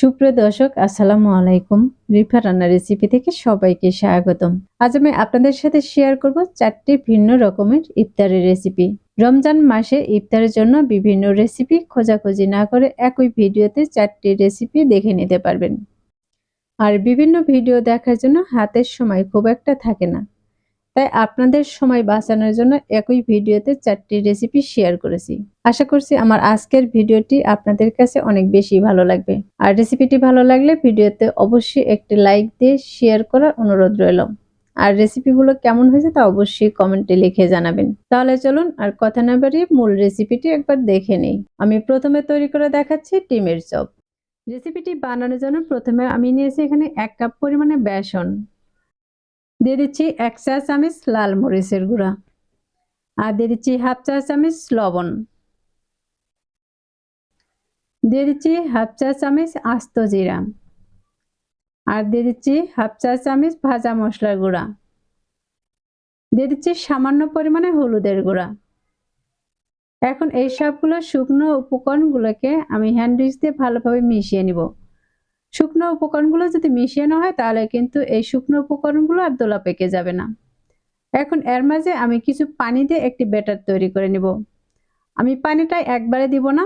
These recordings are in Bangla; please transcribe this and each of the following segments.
সুপ্রিয় দর্শক, আসসালামু আলাইকুম। রিফা রান্না রেসিপি থেকে সবাইকে স্বাগতম। আজ আমি আপনাদের সাথে শেয়ার করব চারটি ভিন্ন রকমের ইফতারের রেসিপি রমজান মাসে ইফতারের জন্য বিভিন্ন রেসিপি খোঁজাখুঁজি না করে একই ভিডিওতে চারটি রেসিপি দেখে নিতে পারবেন। আর বিভিন্ন ভিডিও দেখার জন্য হাতের সময় খুব একটা থাকে না। তাই আপনাদের সময় বাঁচানোর জন্য একই ভিডিওতে চারটি রেসিপি শেয়ার করেছি। আশা করছি আমার আজকের ভিডিওটি আপনাদের কাছে অনেক বেশি ভালো লাগবে। আর রেসিপিটি ভালো লাগলে ভিডিওতে অবশ্যই একটি লাইক দিয়ে শেয়ার করার অনুরোধ রইল। আর রেসিপিগুলো কেমন হয়েছে তা অবশ্যই কমেন্টে লিখে জানাবেন। তাহলে চলুন আর কথা না বাড়িয়ে মূল রেসিপিটি একবার দেখে নেই। আমি প্রথমে তৈরি করে দেখাচ্ছি ডিমের চপ। রেসিপিটি বানানোর জন্য প্রথমে আমি নিয়েছি এখানে এক কাপ পরিমাণে বেসন। দিয়ে দিচ্ছি এক চা চামচ লাল মরিচের গুঁড়া আর দিয়ে দিচ্ছি হাফ চা চামচ লবণ। দিয়ে দিচ্ছি হাফ চা চামচ আস্ত জিরা আর দিয়ে দিচ্ছি হাফ চা চামচ ভাজা মশলার গুঁড়া। দিয়ে দিচ্ছি সামান্য পরিমাণে হলুদের গুঁড়া। এখন এই সবগুলো শুকনো উপকরণগুলোকে আমি হ্যান্ড দিয়ে ভালোভাবে মিশিয়ে নিব। শুকনো উপকরণগুলো যদি মিশিয়ে হয়, তাহলে কিন্তু এই শুকনো উপকরণগুলো আর দোলা পেকে যাবে না। এখন এর মাঝে আমি কিছু পানি দিয়ে একটি ব্যাটার তৈরি করে নিব। আমি পানিটা একবারে দিব না,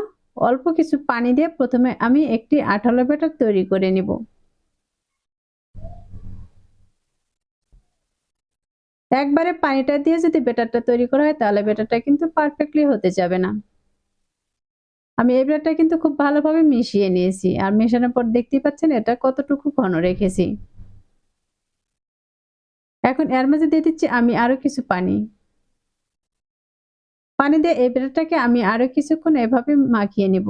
অল্প কিছু পানি দিয়ে প্রথমে আমি একটি আঠালো ব্যাটার তৈরি করে নিব। একবারে পানিটা দিয়ে যদি ব্যাটারটা তৈরি করা হয়, তাহলে ব্যাটারটা কিন্তু পারফেক্টলি হতে যাবে না। আমি এই ব্রেডটা কিন্তু খুব ভালোভাবে মিশিয়ে নিয়েছি। আর মেশানোর পর দেখতেই পাচ্ছেন, এটা কতটুকু ঘন রেখেছি। এখন এর মাঝে দিয়ে দিচ্ছি আমি আরও কিছু পানি। পানি দিয়ে এই ব্রেডটাকে আমি আরও কিছুক্ষণ এভাবে মাখিয়ে নিব।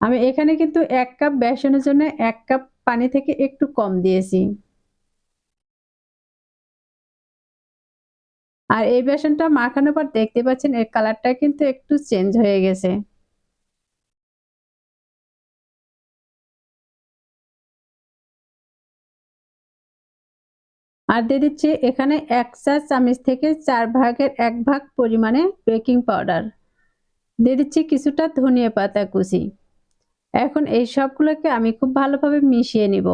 আমি এখানে কিন্তু এক কাপ বেসনের জন্য এক কাপ পানি থেকে একটু কম দিয়েছি। আর এই বেসনটা মাখানোর পর দেখতে পাচ্ছেন? এর কালারটা কিন্তু একটু চেঞ্জ হয়ে গেছে। আর দিয়ে দিচ্ছি এখানে এক চা চামচ থেকে চার ভাগের এক ভাগ পরিমাণে বেকিং পাউডার দিয়ে দিচ্ছি কিছুটা ধনিয়া পাতা কুচি। এখন এই সবগুলোকে আমি খুব ভালোভাবে মিশিয়ে নিব।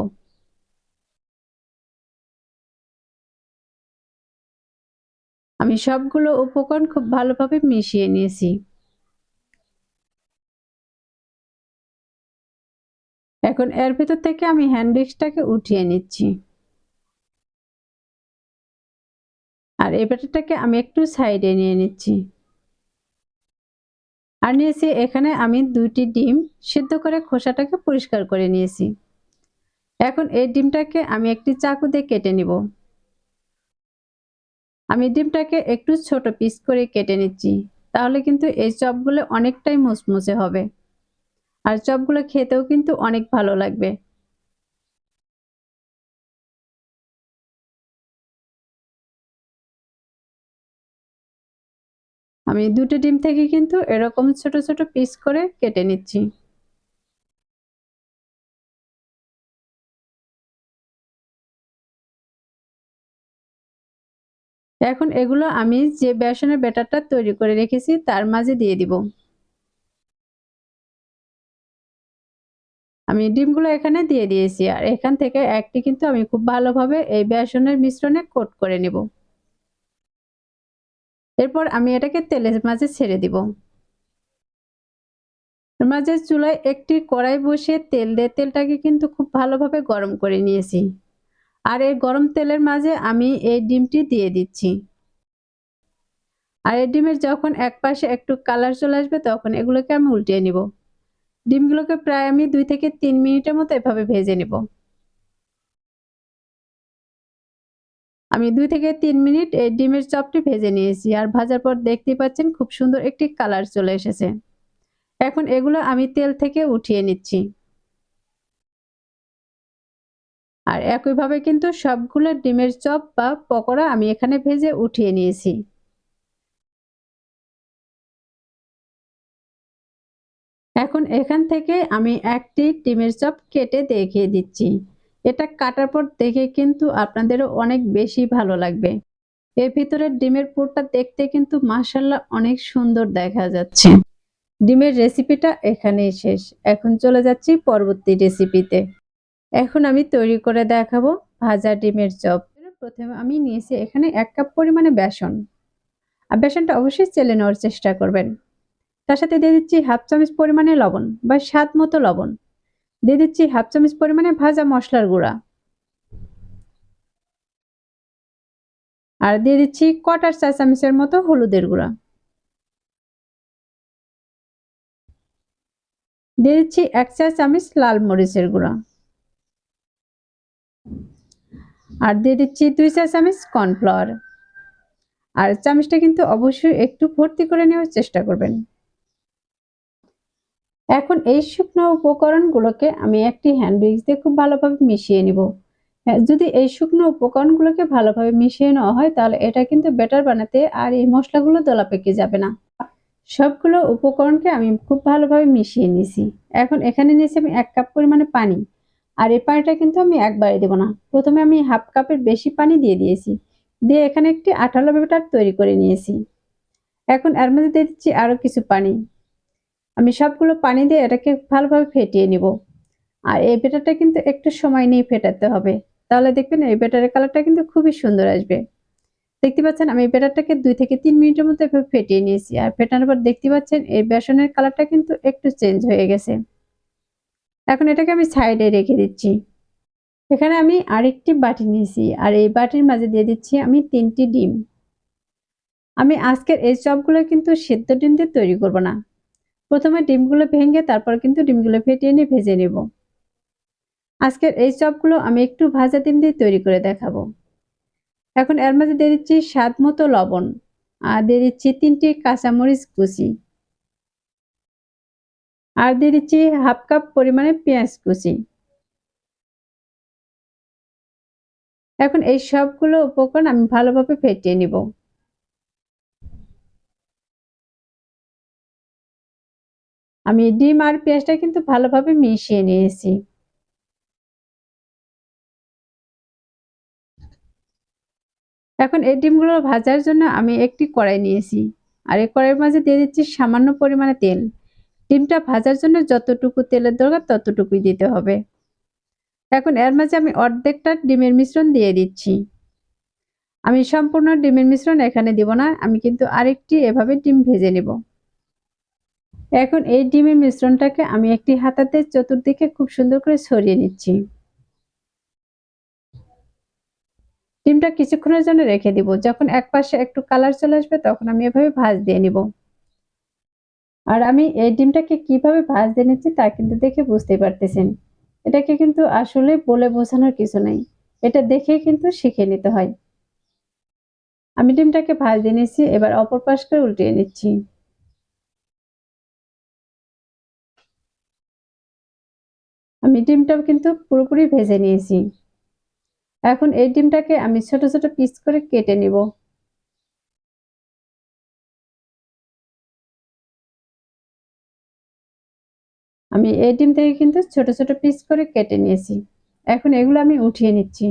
আমি সবগুলো উপকরণ খুব ভালোভাবে মিশিয়ে নিয়েছি। এখন এর ভিতর থেকে আমি হ্যান্ড উঠিয়ে নিচ্ছি। আর এই ব্যাটারটাকে আমি একটু সাইডে নিয়ে নিচ্ছি। আর নিয়েছি, এখানে আমি দুইটি ডিম সিদ্ধ করে খোসাটাকে পরিষ্কার করে নিয়েছি। এখন এই ডিমটাকে আমি একটি চাকু দিয়ে কেটে নিব। আমি ডিমটাকে একটু ছোট পিস করে কেটে নিচ্ছি, তাহলে কিন্তু এই চপগুলো অনেকটাই মুসমুসে হবে। আর চপগুলো খেতেও কিন্তু অনেক ভালো লাগবে। আমি দুটো ডিম থেকে কিন্তু এরকম ছোট ছোট পিস করে কেটে নিচ্ছি। এখন এগুলো আমি যে বেসনের ব্যাটারটা তৈরি করে রেখেছি, তার মাঝে দিয়ে দিব। আমি ডিমগুলো এখানে দিয়ে দিয়েছি আর এখান থেকে একটি কিন্তু আমি খুব ভালোভাবে এই বেসনের মিশ্রণে কোট করে নেব। এরপর আমি এটাকে তেলের মাঝে ছেড়ে দিব। মাঝে চুলায় একটি কড়াই বসিয়ে তেল দিয়ে তেলটাকে কিন্তু খুব ভালোভাবে গরম করে নিয়েছি। আর এই গরম তেলের মাঝে আমি এই ডিমটি দিয়ে দিচ্ছি। আর এই ডিমের যখন এক পাশে একটু কালার চলে আসবে, তখন এগুলোকে আমি উল্টিয়ে নিব। ডিমগুলোকে প্রায় আমি দুই থেকে তিন মিনিটের মতো এভাবে ভেজে নিব। আমি দুই থেকে তিন মিনিট এই ডিমের চপটি ভেজে নিয়েছি, আর ভাজার পর দেখতে পাচ্ছেন খুব সুন্দর একটি কালার চলে এসেছে। এখন এগুলো আমি তেল থেকে উঠিয়ে নিচ্ছি। আর একইভাবে কিন্তু সবগুলো ডিমের চপ বা পকোড়া আমি এখানে ভেজে উঠিয়ে নিয়েছি। এখন এখান থেকে আমি একটি ডিমের চপ কেটে দেখিয়ে দিচ্ছি। এটা কাটার পর দেখে কিন্তু আপনাদেরও অনেক বেশি ভালো লাগবে। এর ভিতরে ডিমের পুরটা দেখতে কিন্তু মাসাল্লাহ অনেক সুন্দর দেখা যাচ্ছে। ডিমের রেসিপিটা এখানেই শেষ। এখন চলে যাচ্ছি পরবর্তী রেসিপিতে এখন আমি তৈরি করে দেখাবো ভাজা ডিমের চপ। প্রথমে আমি নিয়েছি এখানে এক কাপ পরিমাণে বেসন। আর বেসনটা অবশ্যই চেলে নেওয়ার চেষ্টা করবেন। তার সাথে দিয়ে দিচ্ছি হাফ চামচ পরিমাণে লবণ বা স্বাদ মতো লবণ। দিয়ে দিচ্ছি হাফ চামচ পরিমাণে ভাজা মশলার গুঁড়া। আর দিয়ে দিচ্ছি কটার চা চামচের মতো হলুদের গুঁড়া। দিয়ে দিচ্ছি এক চা চামচ লাল মরিচের গুঁড়া। আর দিয়ে দিচ্ছি দুই চা চামচ কর্নফ্লাওয়ার। আর চামচটা কিন্তু অবশ্যই একটু ভর্তি করে নেওয়ার চেষ্টা করবেন। এখন এই শুকনো উপকরণগুলোকে আমি একটি হ্যান্ড উইক্স দিয়ে খুব ভালোভাবে মিশিয়ে নিব। হ্যাঁ, যদি এই শুকনো উপকরণগুলোকে ভালোভাবে মিশিয়ে নেওয়া হয় তাহলে এটা কিন্তু বেটার বানাতে আর এই মশলাগুলো দোলা পেকে যাবে না। সবগুলো উপকরণকে আমি খুব ভালোভাবে মিশিয়ে নিয়েছি। এখন এখানে নিয়েছি আমি এক কাপ পরিমাণে পানি। আর এই পানিটা কিন্তু আমি একবারে দেবো না। প্রথমে আমি হাফ কাপের বেশি পানি দিয়ে দিয়েছি। দিয়ে এখানে একটি আঠালো ব্যাটার তৈরি করে নিয়েছি। এখন এর মধ্যে দিয়ে দিচ্ছি আরও কিছু পানি। আমি সবগুলো পানি দিয়ে এটাকে ভালোভাবে ফেটিয়ে নিব। আর এই বেটারটা কিন্তু একটু সময় নিয়ে ফেটাতে হবে। তাহলে দেখবেন এই বেটারের কালারটা কিন্তু খুবই সুন্দর আসবে। দেখতে পাচ্ছেন, আমি এই বেটারটাকে দুই থেকে তিন মিনিটের মধ্যে ফেটিয়ে নিয়েছি। আর ফেটানোর পর দেখতে পাচ্ছেন, এই বেসনের কালারটা কিন্তু একটু চেঞ্জ হয়ে গেছে। এখন এটাকে আমি সাইডে রেখে দিচ্ছি। এখানে আমি আরেকটি বাটি নিয়েছি আর এই বাটির মাঝে দিয়ে দিচ্ছি আমি তিনটি ডিম। আমি আজকের এই চপগুলো কিন্তু সেদ্ধ ডিম দিয়ে তৈরি করব না। প্রথমে ডিমগুলো ভেঙে তারপর কিন্তু ডিমগুলো ফেটিয়ে নিয়ে ভেজে নেব। আজকের এই চপগুলো আমি একটু ভাজা ডিম দিয়ে তৈরি করে দেখাবো। এখন এর মাঝে দিয়ে দিচ্ছি স্বাদ মতো লবণ। আর দিয়ে দিচ্ছি তিনটি কাঁচামরিচ কুচি। আর দিয়ে দিচ্ছি হাফ কাপ পরিমাণে পেঁয়াজ কুচি। এখন এই সবগুলো উপকরণ আমি ভালোভাবে ফেটিয়ে নিব। আমি ডিম আর পেঁয়াজটা কিন্তু ভালোভাবে মিশিয়ে নিয়েছি। এখন এই ডিমগুলো ভাজার জন্য আমি একটি কড়াই নিয়েছি। আর এই কড়াইয়ের মাঝে দিয়ে দিচ্ছি সামান্য পরিমাণে তেল। ডিমটা ভাজার জন্য যতটুকু তেলের দরকার ততটুকুই দিতে হবে। এখন এর মাঝে আমি অর্ধেকটা ডিমের মিশ্রণ দিয়ে দিচ্ছি। আমি সম্পূর্ণ ডিমের মিশ্রণ এখানে দিব না, আমি কিন্তু আরেকটি এভাবে ডিম ভেজে নেব। এখন এই ডিমের মিশ্রণটাকে আমি একটি হাতাতে চতুর্দিকে খুব সুন্দর করে ছড়িয়ে নিচ্ছি। ডিমটা কিছুক্ষণের জন্য রেখে দিব। যখন এক পাশে একটু কালার চলে আসবে, তখন আমি এভাবে ভাজ দিয়ে নিব। আর আমি এই ডিমটাকে কীভাবে ভাজ নিচ্ছি তা কিন্তু দেখে বুঝতে পারতেছেন। এটাকে কিন্তু আসলে বলে বোঝানোর কিছু নেই। এটা দেখে কিন্তু শিখে নিতে হয়। আমি ডিমটাকে ভাজ নিচ্ছি, এবার অপর পাশ করে উল্টিয়ে নিচ্ছি। আমি ডিমটাও কিন্তু পুরোপুরি ভেজে নিয়েছি। এখন এই ডিমটাকে আমি ছোট ছোট পিস করে কেটে নিব। আমি এই ডিম থেকে কিন্তু ছোট ছোট পিস করে কেটে নিয়েছি। এখন এগুলো আমি উঠিয়ে নিচ্ছি।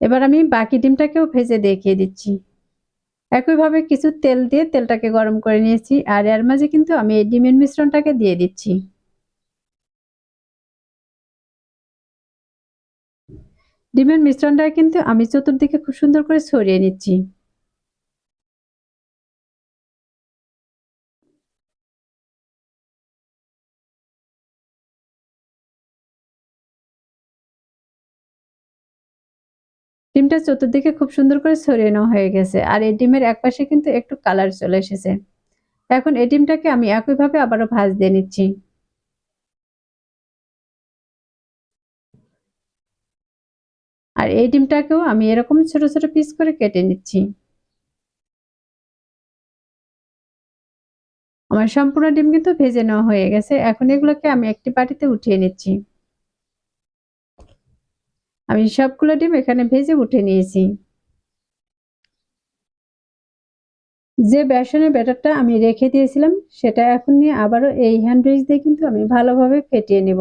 এবার আমি বাকি ডিমটাকেও ভেজে দেখিয়ে দিচ্ছি। একইভাবে কিছু তেল দিয়ে তেলটাকে গরম করে নিয়েছি, আর এর মাঝে কিন্তু আমি এই ডিমের মিশ্রণটাকে দিয়ে দিচ্ছি। ডিমের মিশ্রণটা কিন্তু আমি চতুর্দিকে খুব সুন্দর করে ছড়িয়ে নিচ্ছি। ডিমটা চতুর্দিকে খুব সুন্দর করে ছড়িয়ে নেওয়া হয়ে গেছে আর এই ডিমের এক পাশে কিন্তু একটু কালার চলে এসেছে। এখন এই ডিমটাকে আমি একইভাবে আবারও ভাজ দিয়ে নিচ্ছি। আর এই ডিমটাকেও আমি এরকম ছোট ছোট পিস করে কেটে নিচ্ছি। আমার সম্পূর্ণ ডিম কিন্তু ভেজে নেওয়া হয়ে গেছে। এখন এগুলোকে আমি একটি বাটিতে উঠিয়ে নিচ্ছি। আমি সবগুলো ডিম এখানে ভেজে উঠে নিয়েছি। যে বেসনের ব্যাটারটা আমি রেখে দিয়েছিলাম, সেটা এখন নিয়ে আবারও এই হ্যান্ড দিয়ে কিন্তু আমি ভালোভাবে ফেটিয়ে নেব।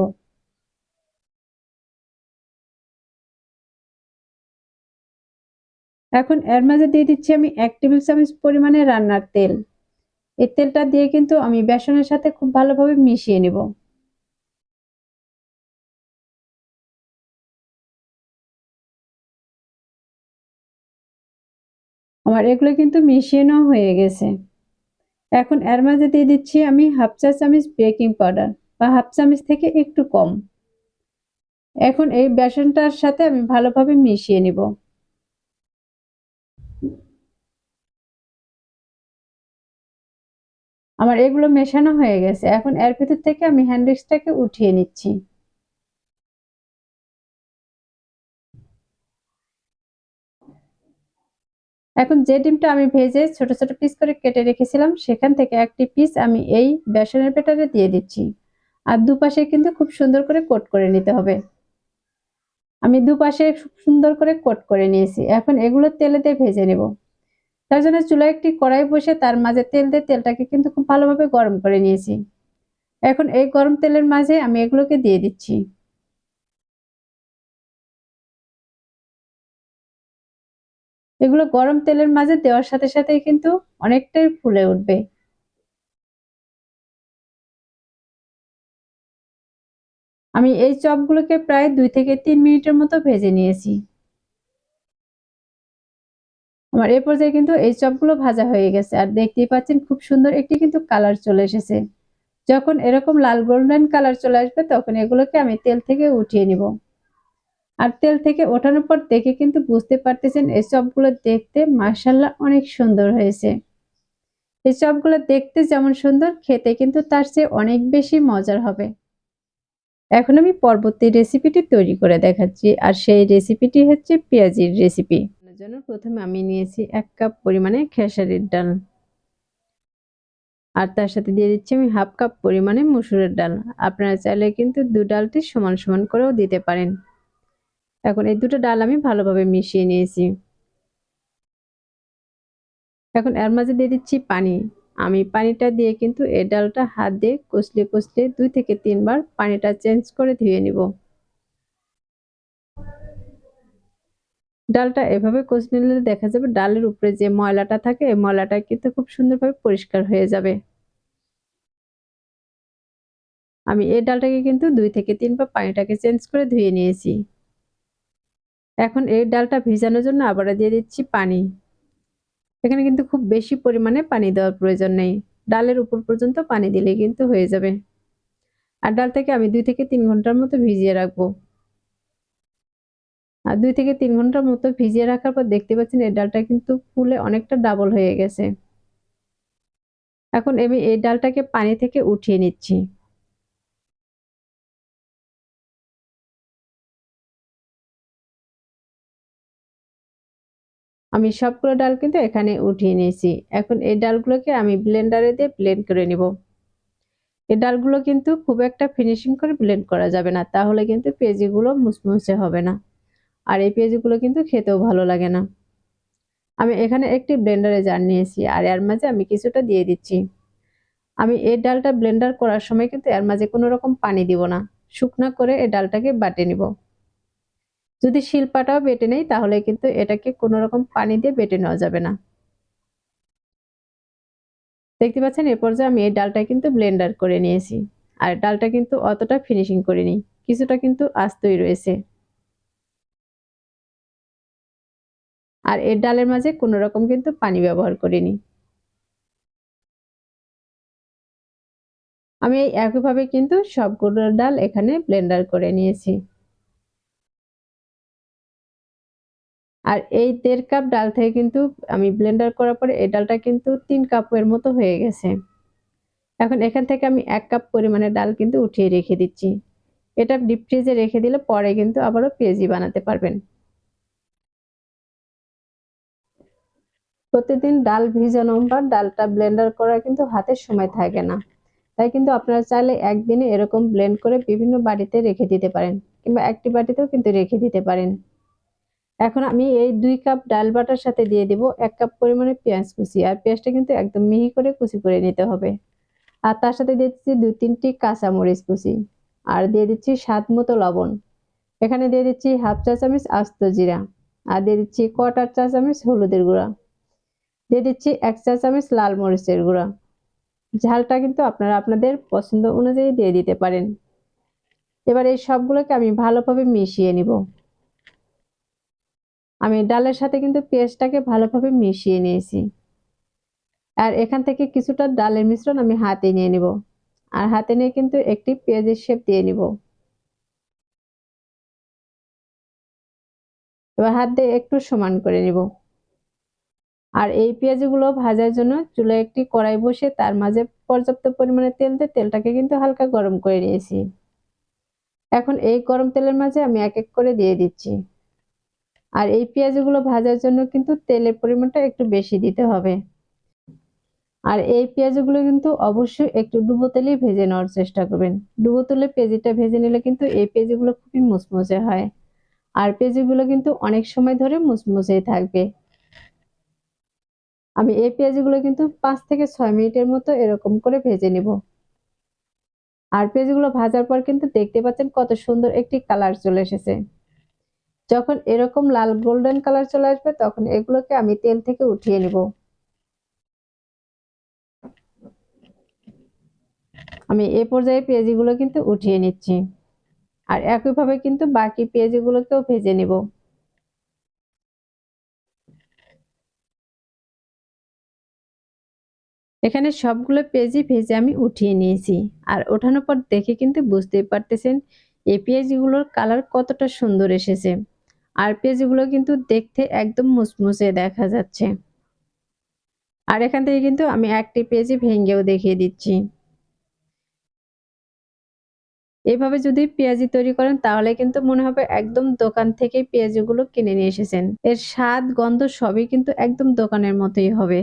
এখন এর মাঝে দিয়ে দিচ্ছি আমি এক টেবিল চামচ পরিমাণে রান্নার তেল। এই তেলটা দিয়ে কিন্তু আমি বেসনের সাথে খুব ভালোভাবে মিশিয়ে নেব। আমার এগুলো কিন্তু মিশিয়ে নেওয়া হয়ে গেছে। এখন এর মাঝে দিয়ে দিচ্ছি আমি হাফ চা চামচ বেকিং পাউডার বা হাফ চামচ থেকে একটু কম। এখন এই বেসনটার সাথে আমি ভালোভাবে মিশিয়ে নিব। আমার এগুলো মেশানো হয়ে গেছে। এখন এর ভিতর থেকে আমি হ্যান্ডউইচটাকে উঠিয়ে নিচ্ছি। এখন যে ডিমটা আমি ভেজে ছোট ছোট পিস করে কেটে রেখেছিলাম, সেখান থেকে একটি পিস আমি এই বেসনের পেটারে দিয়ে দিচ্ছি। আর দুপাশে কিন্তু খুব সুন্দর করে কোট করে নিতে হবে। আমি দুপাশে খুব সুন্দর করে কোট করে নিয়েছি। এখন এগুলো তেলে দিয়ে ভেজে নেব। তার জন্য চুলায় একটি কড়াই বসে তার মাঝে তেল দিয়ে তেলটাকে কিন্তু খুব ভালোভাবে গরম করে নিয়েছি। এখন এই গরম তেলের মাঝে আমি এগুলোকে দিয়ে দিচ্ছি। এগুলো গরম তেলের মাঝে দেওয়ার সাথে সাথেই কিন্তু অনেকটাই ফুলে উঠবে। আমি এই চপগুলোকে প্রায় দুই থেকে তিন মিনিটের মতো ভেজে নিয়েছি। আমার এ পর্যায়ে কিন্তু এই চপগুলো ভাজা হয়ে গেছে আর দেখতেই পাচ্ছেন খুব সুন্দর একটি কিন্তু কালার চলে এসেছে। যখন এরকম লাল গোল্ডেন কালার চলে আসবে তখন এগুলোকে আমি তেল থেকে উঠিয়ে নিব। আর তেল থেকে ওঠানোর পর দেখে কিন্তু বুঝতে পারতেছেন এই চপগুলো দেখতে মার্শাল্লাহ অনেক সুন্দর হয়েছে। এই চপগুলো দেখতে যেমন সুন্দর, খেতে কিন্তু তার চেয়ে অনেক বেশি মজার হবে। এখন আমি পরবর্তী রেসিপিটি তৈরি করে দেখাচ্ছি আর সেই রেসিপিটি হচ্ছে পেঁয়াজির রেসিপি জন্য প্রথমে আমি নিয়েছি এক কাপ পরিমাণে খেসারির ডাল। আর তার সাথে দিয়ে দিচ্ছি আমি হাফ কাপ পরিমাণে মুসুরের ডাল। আপনারা চাইলে কিন্তু দু ডালটি সমান সমান করেও দিতে পারেন। এখন এই দুটো ডাল আমি ভালোভাবে মিশিয়ে নিয়েছি। এখন এর মাঝে দিয়ে দিচ্ছি পানি। আমি পানিটা দিয়ে কিন্তু এই ডালটা হাত দিয়ে কষলে কষলে দুই থেকে তিনবার পানিটা চেঞ্জ করে ধুয়ে নিব। ডালটা এভাবে কষলে নিলে দেখা যাবে ডালের উপরে যে ময়লাটা থাকে, এই ময়লাটা কিন্তু খুব সুন্দরভাবে পরিষ্কার হয়ে যাবে। আমি এই ডালটাকে কিন্তু দুই থেকে তিনবার পানিটাকে চেঞ্জ করে ধুয়ে নিয়েছি। এখন এই ডালটা ভিজানোর জন্য আবার দিয়ে দিচ্ছি পানি। এখানে কিন্তু খুব বেশি পরিমাণে পানি দেওয়ার প্রয়োজন নেই। ডালের উপর পর্যন্ত পানি দিলে কিন্তু হয়ে যাবে। আর ডালটাকে আমি দুই থেকে তিন ঘণ্টার মতো ভিজিয়ে রাখব। আর দুই থেকে তিন ঘণ্টার মতো ভিজিয়ে রাখার পর দেখতে পাচ্ছেন এই ডালটা কিন্তু ফুলে অনেকটা ডাবল হয়ে গেছে। এখন আমি এই ডালটাকে পানি থেকে উঠিয়ে নিচ্ছি। আমি সবগুলো ডাল কিন্তু এখানে উঠিয়ে নিয়েছি। এখন এই ডালগুলোকে আমি ব্লেন্ডারে দিয়ে ব্লেন্ড করে নিব। এই ডালগুলো কিন্তু খুব একটা ফিনিশিং করে ব্লেন্ড করা যাবে না, তাহলে কিন্তু পেঁয়াজিগুলো মুসমুসে হবে না। আর এই পেঁয়াজগুলো কিন্তু খেতেও ভালো লাগে না। আমি এখানে একটি ব্লেন্ডারে জার নিয়েছি আর এর মাঝে আমি কিছুটা দিয়ে দিচ্ছি। আমি এই ডালটা ব্লেন্ডার করার সময় কিন্তু এর মাঝে কোনো রকম পানি দিব না। শুকনা করে এই ডালটাকে বাটে নিব। যদি শিলপাটাও বেটে নেই, তাহলে কিন্তু এটাকে কোনো রকম পানি দিয়ে বেটে নেওয়া যাবে না। দেখতে পাচ্ছেন, এ পর্যায়ে আমি এই ডালটা কিন্তু ব্লেন্ডার করে নিয়েছি। আর ডালটা কিন্তু অতটা ফিনিশিং করিনি। কিছুটা কিন্তু আস্তই রয়েছে। আর এর ডালের মাঝে কোনো রকম কিন্তু পানি ব্যবহার করিনি। আমি এই একইভাবে কিন্তু সবগুলো ডাল এখানে ব্লেন্ডার করে নিয়েছি। আর এই দেড় কাপ ডাল থেকে কিন্তু আমি ব্লেন্ডার করার পরে এই ডালটা কিন্তু তিন কাপের মতো হয়ে গেছে। এখন এখান থেকে আমি এক কাপ পরিমাণে ডাল কিন্তু উঠিয়ে রেখে দিচ্ছি। এটা ডিপ ফ্রিজে রেখে দিলে পরে কিন্তু আবারও পেঁয়াজি বানাতে পারবেন। প্রতিদিন ডাল ভিজানো বা ডালটা ব্লেন্ডার করা কিন্তু হাতের সময় থাকে না। তাই কিন্তু আপনারা চাইলে একদিনে এরকম ব্লেন্ড করে বিভিন্ন বাড়িতে রেখে দিতে পারেন কিংবা একটি বাটিতেও কিন্তু রেখে দিতে পারেন। এখন আমি এই দুই কাপ ডাল বাটার সাথে দিয়ে দিব এক কাপ পরিমাণে পেঁয়াজ কুচি, আর পেঁয়াজটা কিন্তু একদম মিহি করে কুচি করে নিতে হবে। আর তার সাথে দিয়ে দিচ্ছি দু তিনটি কাঁচা মরিচ কুচি, আর দিয়ে দিচ্ছি স্বাদ মতো লবণ। এখানে দিয়ে দিচ্ছি হাফ চা চামচ আস্ত জিরা, আর দিয়ে দিচ্ছি কটার চা চামচ হলুদের গুঁড়া। দিয়ে দিচ্ছি এক চা চামচ লাল মরিচের গুঁড়া। ঝালটা কিন্তু আপনারা আপনাদের পছন্দ অনুযায়ী দিয়ে দিতে পারেন। এবার এই সবগুলোকে আমি ভালোভাবে মিশিয়ে নিব। আমি ডালের সাথে কিন্তু পেঁয়াজটাকে ভালোভাবে মিশিয়ে নিয়েছি। আর এখান থেকে কিছুটা ডালের মিশ্রণ আমি হাতে নিয়ে নিব। আর হাতে নিয়ে কিন্তু একটি পেঁয়াজের শেপ দিয়ে নিব। এবার হাত দিয়ে একটু সমান করে নিব। আর এই পেঁয়াজগুলো ভাজার জন্য চুলায় একটি কড়াই বসে তার মাঝে পর্যাপ্ত পরিমাণে তেল দিয়ে তেলটাকে কিন্তু হালকা গরম করে নিয়েছি। এখন এই গরম তেলের মাঝে আমি এক এক করে দিয়ে দিচ্ছি। আর এই পেঁয়াজগুলো ভাজার জন্য কিন্তু তেলের পরিমাণটা একটু বেশি দিতে হবে। আর এই পেঁয়াজগুলো কিন্তু অবশ্যই একটু ডুবো তেলেই ভেজে নেওয়ার চেষ্টা করবেন। ডুবো তেলে পেঁয়াজিটা ভেজে নিলে কিন্তু এই পেঁয়াজগুলো খুবই মুচমুচে হয়। আর পেঁয়াজগুলো কিন্তু অনেক সময় ধরে মুচমুচেই থাকবে। আমি এই পেঁয়াজগুলো কিন্তু পাঁচ থেকে ছয় মিনিটের মতো এরকম করে ভেজে নিব। আর পেঁয়াজগুলো ভাজার পর কিন্তু দেখতে পাচ্ছেন কত সুন্দর একটি কালার চলে এসেছে। যখন এরকম লাল গোল্ডেন কালার চলে আসবে তখন এগুলোকে আমি তেল থেকে উঠিয়ে নিব। আমি এ পর্যায়ে পেঁয়াজিগুলো কিন্তু উঠিয়ে নিচ্ছি। আর একইভাবে কিন্তু বাকি পেঁয়াজিগুলোকেও ভেজে নিব। এখানে সবগুলো পেঁয়াজি ভেজে আমি উঠিয়ে নিয়েছি। আর ওঠানোর পর দেখে কিন্তু বুঝতেই পারতেছেন, এই পেঁয়াজিগুলোর কালার কতটা সুন্দর এসেছে। আর পেঁয়াজিগুলো কিন্তু দেখতে একদম মুচমুচে দেখা যাচ্ছে। আর এখান থেকে কিন্তু আমি একটি পেঁয়াজি ভেঙ্গেও দেখিয়ে দিচ্ছি। এভাবে যদি পেঁয়াজি তৈরি করেন, তাহলে কিন্তু মনে হবে একদম দোকান থেকে পেঁয়াজিগুলো কিনে নিয়ে এসেছেন। এর স্বাদ, গন্ধ সবই কিন্তু একদম দোকানের মতোই হবে।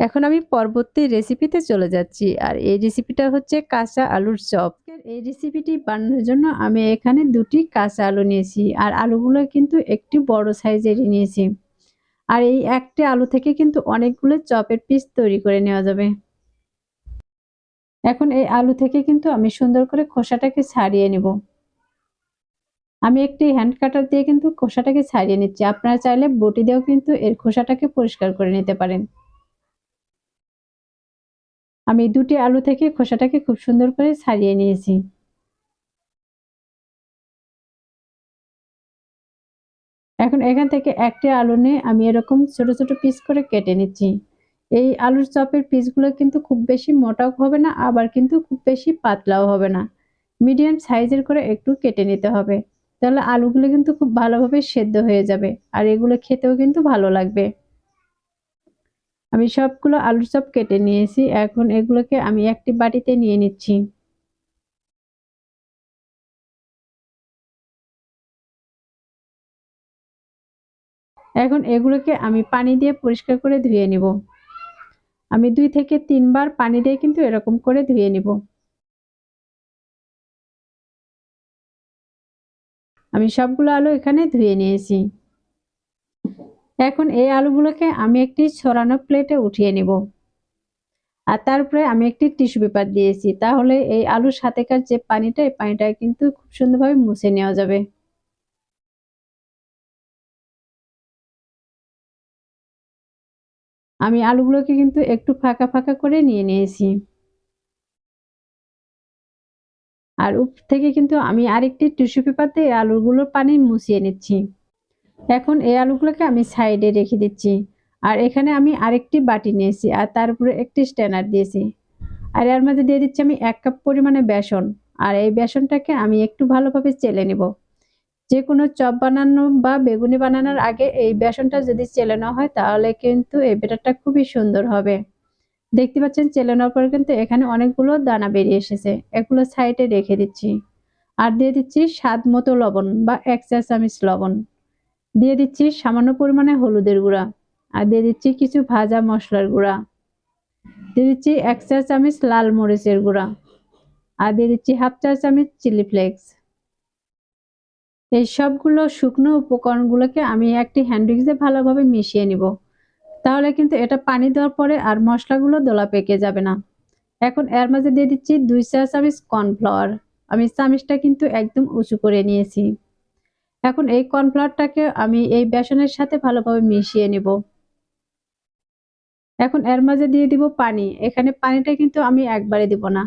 এখন আমি পরবর্তী রেসিপিতে চলে যাচ্ছি। আর এই রেসিপিটা হচ্ছে কাঁচা আলুর চপ। এই রেসিপিটি বানানোর জন্য আমি এখানে দুটি কাঁচা আলু নিয়েছি। আর আলুগুলো কিন্তু একটি বড় সাইজেরই নিয়েছি। আর এই একটি আলু থেকে কিন্তু অনেকগুলো চপের পিস তৈরি করে নেওয়া যাবে। এখন এই আলু থেকে কিন্তু আমি সুন্দর করে খোসাটাকে ছাড়িয়ে নেব। আমি একটি হ্যান্ড কাটার দিয়ে কিন্তু খোসাটাকে ছাড়িয়ে নিচ্ছি। আপনারা চাইলে বটি দিয়েও কিন্তু এর খোসাটাকে পরিষ্কার করে নিতে পারেন। আমি দুটি আলু থেকে খোসাটাকে খুব সুন্দর করে ছাড়িয়ে নিয়েছি। এখন এখান থেকে একটি আলু নিয়ে আমি এরকম ছোট ছোট পিস করে কেটে নিচ্ছি। এই আলুর চপের পিসগুলো কিন্তু খুব বেশি মোটাও হবে না, আবার কিন্তু খুব বেশি পাতলাও হবে না। মিডিয়াম সাইজের করে একটু কেটে নিতে হবে। তাহলে আলুগুলো কিন্তু খুব ভালোভাবে সেদ্ধ হয়ে যাবে, আর এগুলো খেতেও কিন্তু ভালো লাগবে। আমি সবগুলো আলুর চপ কেটে নিয়েছি। এখন এগুলোকে আমি একটি বাটিতে নিয়ে নিচ্ছি। এখন এগুলোকে আমি পানি দিয়ে পরিষ্কার করে ধুয়ে নিব। আমি দুই থেকে তিনবার পানি দিয়ে কিন্তু এরকম করে ধুয়ে নিব। আমি সবগুলো আলু এখানে ধুয়ে নিয়েছি। এখন এই আলুগুলোকে আমি একটি ছড়ানো প্লেটে উঠিয়ে নিব। আর তারপরে আমি একটি টিস্যু পেপার দিয়েছি। তাহলে এই আলুর সাথেকার যে পানিটা, এই পানিটা কিন্তু খুব সুন্দরভাবে মুছে নেওয়া যাবে। আমি আলুগুলোকে কিন্তু একটু ফাঁকা ফাঁকা করে নিয়ে নিয়েছি। আর উপ থেকে কিন্তু আমি আরেকটি টিস্যু পেপার দিয়ে আলুগুলোর পানি মুছিয়ে নিচ্ছি। এখন এই আলুগুলোকে আমি সাইডে রেখে দিচ্ছি। আর এখানে আমি আরেকটি বাটি নিয়েছি আর তার উপরে একটি স্ট্যানার দিয়েছি। আর এর মধ্যে দিয়ে দিচ্ছি আমি এক কাপ পরিমাণে বেসন। আর এই বেসনটাকে আমি একটু ভালোভাবে চেলে নেব। যে কোনো চপ বানানো বা বেগুনি বানানোর আগে এই বেসনটা যদি চেলে নেওয়া হয়, তাহলে কিন্তু এই বেটারটা খুবই সুন্দর হবে। দেখতে পাচ্ছেন, চেলে নেওয়ার পর কিন্তু এখানে অনেকগুলো দানা বেরিয়ে এসেছে। এগুলো সাইডে রেখে দিচ্ছি। আর দিয়ে দিচ্ছি স্বাদ মতো লবণ বা এক চা চামচ লবণ। দিয়ে দিচ্ছি সামান্য পরিমাণে হলুদের গুঁড়া আর দিয়ে দিচ্ছি কিছু ভাজা মশলার গুঁড়া। দিয়ে দিচ্ছি এক চা চামচ লাল মরিচের গুঁড়া আর দিয়ে দিচ্ছি হাফ চা চামচ চিলি ফ্লেক্স। এই সবগুলো শুকনো উপকরণগুলোকে আমি একটি হ্যান্ডউইক্সে ভালোভাবে মিশিয়ে নিব। তাহলে কিন্তু এটা পানি দেওয়ার পরে আর মশলাগুলো দোলা পেকে যাবে না। এখন এর মাঝে দিয়ে দিচ্ছি দুই চা চামচ কর্নফ্লাওয়ার। আমি চামচটা কিন্তু একদম উঁচু করে নিয়েছি। এখন এই কর্নফ্লাওয়ারটাকে আমি এই বেসনের সাথে ভালোভাবে মিশিয়ে নিব। এখন এর মাঝে দিয়ে দিব পানি। এখানে পানিটা কিন্তু আমি একবারে দিব না।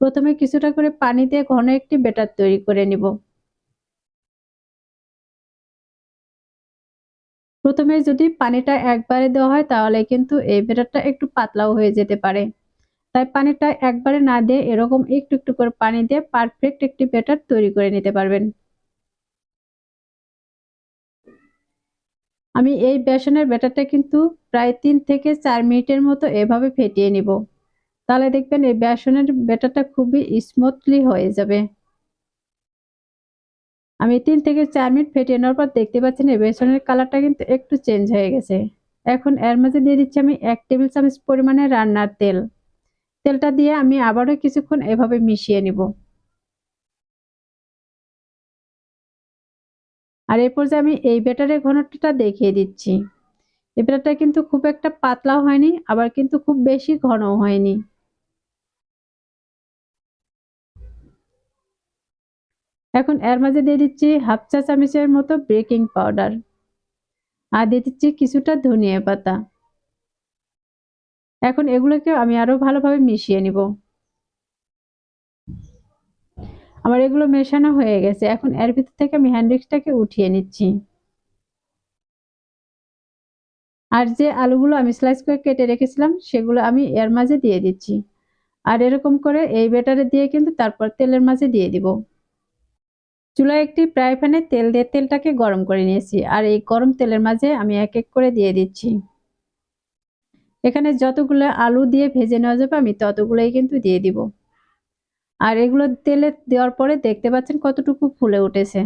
প্রথমে কিছুটা করে পানি দিয়ে ঘন একটি বেটার তৈরি করে নিব। প্রথমে যদি পানিটা একবারে দেওয়া হয় তাহলে কিন্তু এই বেটারটা একটু পাতলাও হয়ে যেতে পারে। তাই পানিটা একবারে না দিয়ে এরকম একটু একটু করে পানি দিয়ে পারফেক্ট একটি বেটার তৈরি করে নিতে পারবেন। আমি এই বেসনের ব্যাটারটা কিন্তু প্রায় তিন থেকে চার মিনিটের মতো এভাবে ফেটিয়ে নিব। তাহলে দেখবেন এই বেসনের ব্যাটারটা খুবই স্মুথলি হয়ে যাবে। আমি তিন থেকে চার মিনিট ফেটিয়ে নেওয়ার পর দেখতে পাচ্ছেন এই বেসনের কালারটা কিন্তু একটু চেঞ্জ হয়ে গেছে। এখন এর মাঝে দিয়ে দিচ্ছি আমি এক টেবিল চামচ পরিমাণে রান্নার তেল। তেলটা দিয়ে আমি আবারও কিছুক্ষণ এভাবে মিশিয়ে নিব। আর এরপর যে আমি এই ব্যাটারের ঘনত্বটা দেখিয়ে দিচ্ছি। এই ব্যাটারটা কিন্তু খুব একটা পাতলাও হয়নি, আবার কিন্তু খুব বেশি ঘনও হয়নি। এখন এর মাঝে দিয়ে দিচ্ছি হাফ চা চামচের মতো বেকিং পাউডার। আর দিয়ে দিচ্ছি কিছুটা ধনিয়া পাতা। এখন এগুলোকে আমি আরও ভালোভাবে মিশিয়ে নিব। আমার এগুলো মেশানো হয়ে গেছে। এখন এর ভিতর থেকে আমি হ্যান্ডউইক্সটাকে উঠিয়ে নিচ্ছি। আর যে আলুগুলো আমি স্লাইস করে কেটে রেখেছিলাম, সেগুলো আমি এর মাঝে দিয়ে দিচ্ছি। আর এরকম করে এই বেটারে দিয়ে কিন্তু তারপর তেলের মাঝে দিয়ে দিব। চুলায় একটি ফ্রাই প্যানে তেল দিয়ে তেলটাকে গরম করে নিয়েছি। আর এই গরম তেলের মাঝে আমি এক এক করে দিয়ে দিচ্ছি। এখানে যতগুলো আলু দিয়ে ভেজে নেওয়া যাবে, আমি ততগুলোই কিন্তু দিয়ে দিব। আর এগুলো তেলে দেওয়ার পরে দেখতে পাচ্ছেন কতটুকু ফুলে উঠেছে।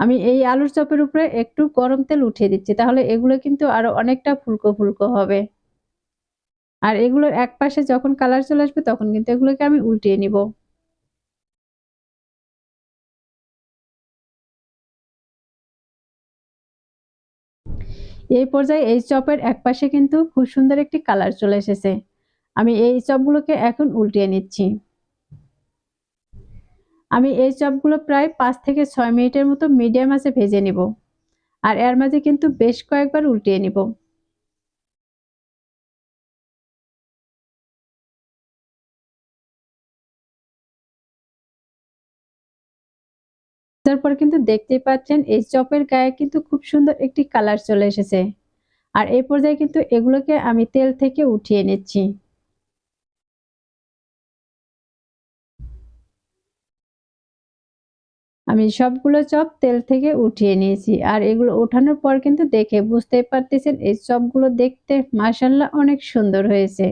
আমি এই আলুর চপের উপরে একটু গরম তেল উঠিয়ে দিচ্ছি, তাহলে এগুলো কিন্তু আরও অনেকটা ফুলকো ফুলকো হবে। আর এগুলোর এক পাশে যখন কালার চলে আসবে, তখন কিন্তু এগুলোকে আমি উল্টিয়ে নিব। এই পর্যায়ে এই চপের এক পাশে কিন্তু খুব সুন্দর একটি কালার চলে এসেছে। আমি এই চপগুলোকে এখন উল্টিয়ে নিচ্ছি। আমি এই চপগুলো প্রায় পাঁচ থেকে ছয় মিনিটের মতো মিডিয়াম আছে ভেজে নিব। আর এর মাঝে কিন্তু বেশ কয়েকবার উল্টিয়ে নিব। তারপর কিন্তু দেখতেই পাচ্ছেন, এই চপের গায়ে কিন্তু খুব সুন্দর একটি কালার চলে এসেছে। আর এই পর্যায়ে কিন্তু এগুলোকে আমি তেল থেকে উঠিয়ে নিচ্ছি। আমি সবগুলো চপ তেল থেকে উঠিয়ে নিয়েছি আর এগুলো ওঠানোর পর কিন্তু দেখে বুঝতেই পারতেছেন, এই চপগুলো দেখতে মাসাল্লাহ অনেক সুন্দর হয়েছে।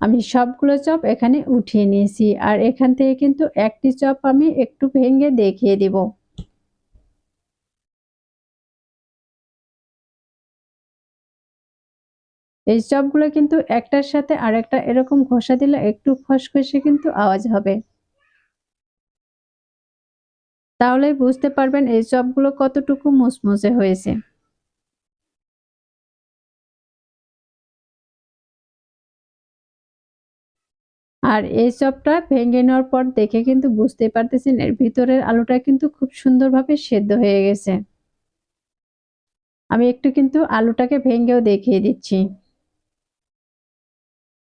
আমি সবগুলো চপ এখানে উঠিয়ে নিয়েছি আর এখান থেকে কিন্তু একটি চপ আমি একটু ভেঙে দেখিয়ে দিব। এই চপগুলো কিন্তু একটার সাথে আরেকটা এরকম ঘষা দিলে একটু খসখসে কিন্তু আওয়াজ হবে। তাহলে বুঝতে পারবেন এই চপগুলো কতটুকু মুসমুসে হয়েছে। আর এই চপটা ভেঙে নেওয়ার পর দেখে কিন্তু বুঝতে পারতেছেন, এর ভিতরের আলুটা কিন্তু খুব সুন্দরভাবে সেদ্ধ হয়ে গেছে। আমি একটু কিন্তু আলুটাকে ভেঙেও দেখিয়ে দিচ্ছি।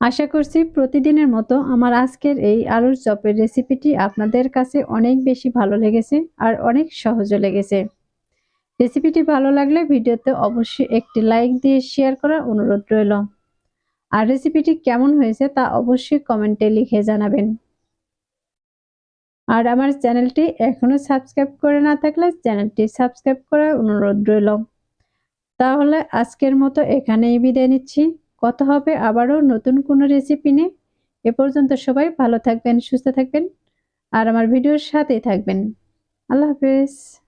আশা করছি প্রতিদিনের মতো আমার আজকের এই আলুর চপের রেসিপিটি আপনাদের কাছে অনেক বেশি ভালো লেগেছে আর অনেক সহজও লেগেছে। রেসিপিটি ভালো লাগলে ভিডিওতে অবশ্যই একটি লাইক দিয়ে শেয়ার করার অনুরোধ রইল। আর রেসিপিটি কেমন হয়েছে তা অবশ্যই কমেন্টে লিখে জানাবেন। আর আমার চ্যানেলটি এখনও সাবস্ক্রাইব করে না থাকলে চ্যানেলটি সাবস্ক্রাইব করার অনুরোধ রইল। তাহলে আজকের মতো এখানেই বিদায় নিচ্ছি। কথা হবে আবারও নতুন কোনো রেসিপি নিয়ে। এ পর্যন্ত সবাই ভালো থাকবেন, সুস্থ থাকবেন। আর আমার ভিডিওর সাথেই থাকবেন। আল্লাহ হাফেজ।